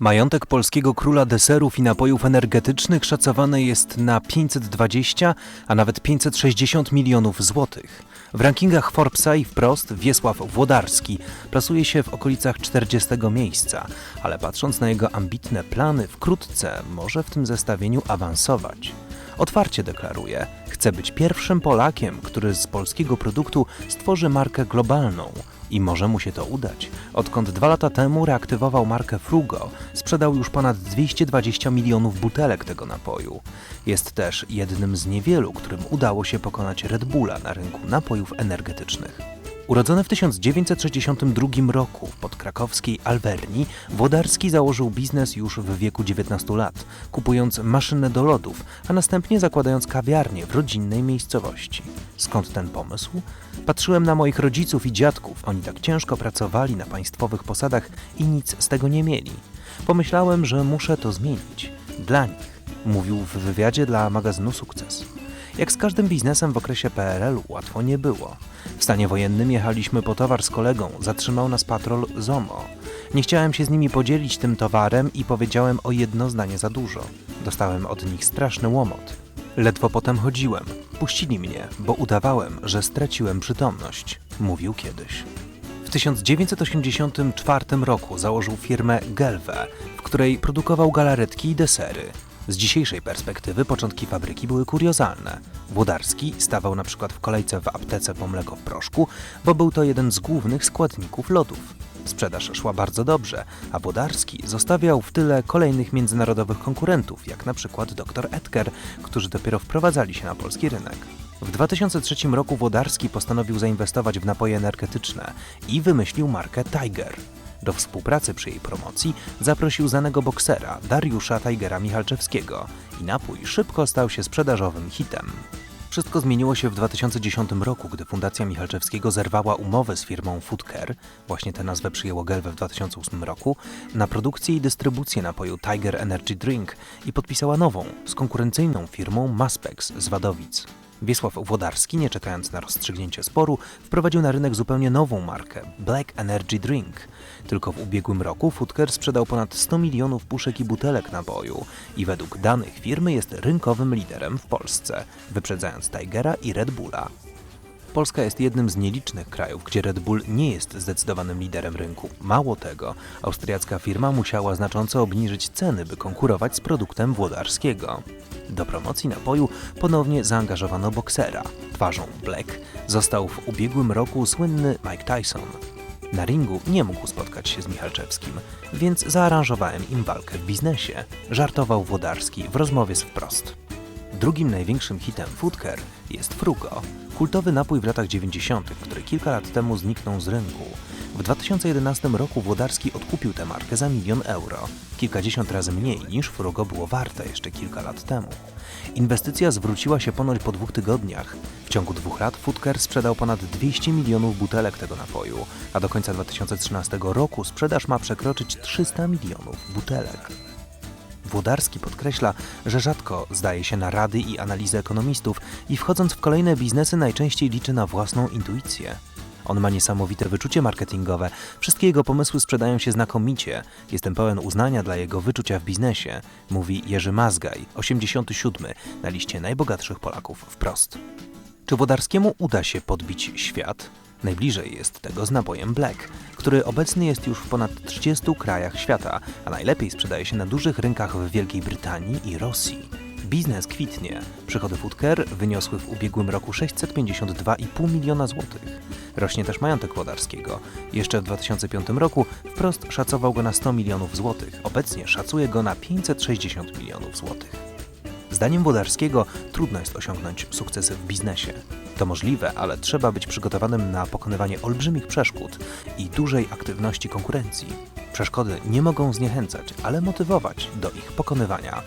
Majątek polskiego króla deserów i napojów energetycznych szacowany jest na 520, a nawet 560 milionów złotych. W rankingach Forbesa i wprost Wiesław Włodarski plasuje się w okolicach 40 miejsca, ale patrząc na jego ambitne plany, wkrótce może w tym zestawieniu awansować. Otwarcie deklaruje, chce być pierwszym Polakiem, który z polskiego produktu stworzy markę globalną. I może mu się to udać. Odkąd dwa lata temu reaktywował markę Frugo, sprzedał już ponad 220 milionów butelek tego napoju. Jest też jednym z niewielu, którym udało się pokonać Red Bulla na rynku napojów energetycznych. Urodzony w 1962 roku w podkrakowskiej Alverni, Włodarski założył biznes już w wieku 19 lat, kupując maszynę do lodów, a następnie zakładając kawiarnię w rodzinnej miejscowości. Skąd ten pomysł? Patrzyłem na moich rodziców i dziadków, oni tak ciężko pracowali na państwowych posadach i nic z tego nie mieli. Pomyślałem, że muszę to zmienić. Dla nich, mówił w wywiadzie dla magazynu Sukces. Jak z każdym biznesem w okresie PRL-u łatwo nie było. W stanie wojennym jechaliśmy po towar z kolegą, zatrzymał nas patrol ZOMO. Nie chciałem się z nimi podzielić tym towarem i powiedziałem o jedno zdanie za dużo. Dostałem od nich straszny łomot. Ledwo potem chodziłem. Puścili mnie, bo udawałem, że straciłem przytomność, mówił kiedyś. W 1984 roku założył firmę Gelwe, w której produkował galaretki i desery. Z dzisiejszej perspektywy początki fabryki były kuriozalne. Włodarski stawał na przykład w kolejce w aptece po mleko w proszku, bo był to jeden z głównych składników lodów. Sprzedaż szła bardzo dobrze, a Włodarski zostawiał w tyle kolejnych międzynarodowych konkurentów, jak na przykład dr Edgar, którzy dopiero wprowadzali się na polski rynek. W 2003 roku Włodarski postanowił zainwestować w napoje energetyczne i wymyślił markę Tiger. Do współpracy przy jej promocji zaprosił znanego boksera Dariusza Tigera Michalczewskiego i napój szybko stał się sprzedażowym hitem. Wszystko zmieniło się w 2010 roku, gdy Fundacja Michalczewskiego zerwała umowę z firmą Foodcare, właśnie tę nazwę przyjęło Gelwe w 2008 roku, na produkcję i dystrybucję napoju Tiger Energy Drink i podpisała nową, z konkurencyjną firmą Maspex z Wadowic. Wiesław Włodarski, nie czekając na rozstrzygnięcie sporu, wprowadził na rynek zupełnie nową markę Black Energy Drink. Tylko w ubiegłym roku Foodcare sprzedał ponad 100 milionów puszek i butelek napoju i według danych firmy jest rynkowym liderem w Polsce, wyprzedzając Tigera i Red Bulla. Polska jest jednym z nielicznych krajów, gdzie Red Bull nie jest zdecydowanym liderem rynku. Mało tego, austriacka firma musiała znacząco obniżyć ceny, by konkurować z produktem włodarskiego. Do promocji napoju ponownie zaangażowano boksera. Twarzą Black został w ubiegłym roku słynny Mike Tyson. Na ringu nie mógł spotkać się z Michalczewskim, więc zaaranżowałem im walkę w biznesie, żartował Włodarski w rozmowie z Wprost. Drugim największym hitem Foodcare jest Frugo, kultowy napój w latach 90., który kilka lat temu zniknął z rynku. W 2011 roku Włodarski odkupił tę markę za milion euro, kilkadziesiąt razy mniej niż Frugo było warte jeszcze kilka lat temu. Inwestycja zwróciła się ponoć po dwóch tygodniach. W ciągu dwóch lat Foodcare sprzedał ponad 200 milionów butelek tego napoju, a do końca 2013 roku sprzedaż ma przekroczyć 300 milionów butelek. Włodarski podkreśla, że rzadko zdaje się na rady i analizy ekonomistów i wchodząc w kolejne biznesy najczęściej liczy na własną intuicję. On ma niesamowite wyczucie marketingowe, wszystkie jego pomysły sprzedają się znakomicie. Jestem pełen uznania dla jego wyczucia w biznesie, mówi Jerzy Mazgaj, 87 na liście najbogatszych Polaków wprost. Czy Włodarskiemu uda się podbić świat? Najbliżej jest tego z napojem Black, który obecny jest już w ponad 30 krajach świata, a najlepiej sprzedaje się na dużych rynkach w Wielkiej Brytanii i Rosji. Biznes kwitnie. Przychody Foodcare wyniosły w ubiegłym roku 652,5 miliona złotych. Rośnie też majątek Włodarskiego. Jeszcze w 2005 roku wprost szacował go na 100 milionów złotych. Obecnie szacuje go na 560 milionów złotych. Zdaniem Włodarskiego trudno jest osiągnąć sukcesy w biznesie. To możliwe, ale trzeba być przygotowanym na pokonywanie olbrzymich przeszkód i dużej aktywności konkurencji. Przeszkody nie mogą zniechęcać, ale motywować do ich pokonywania.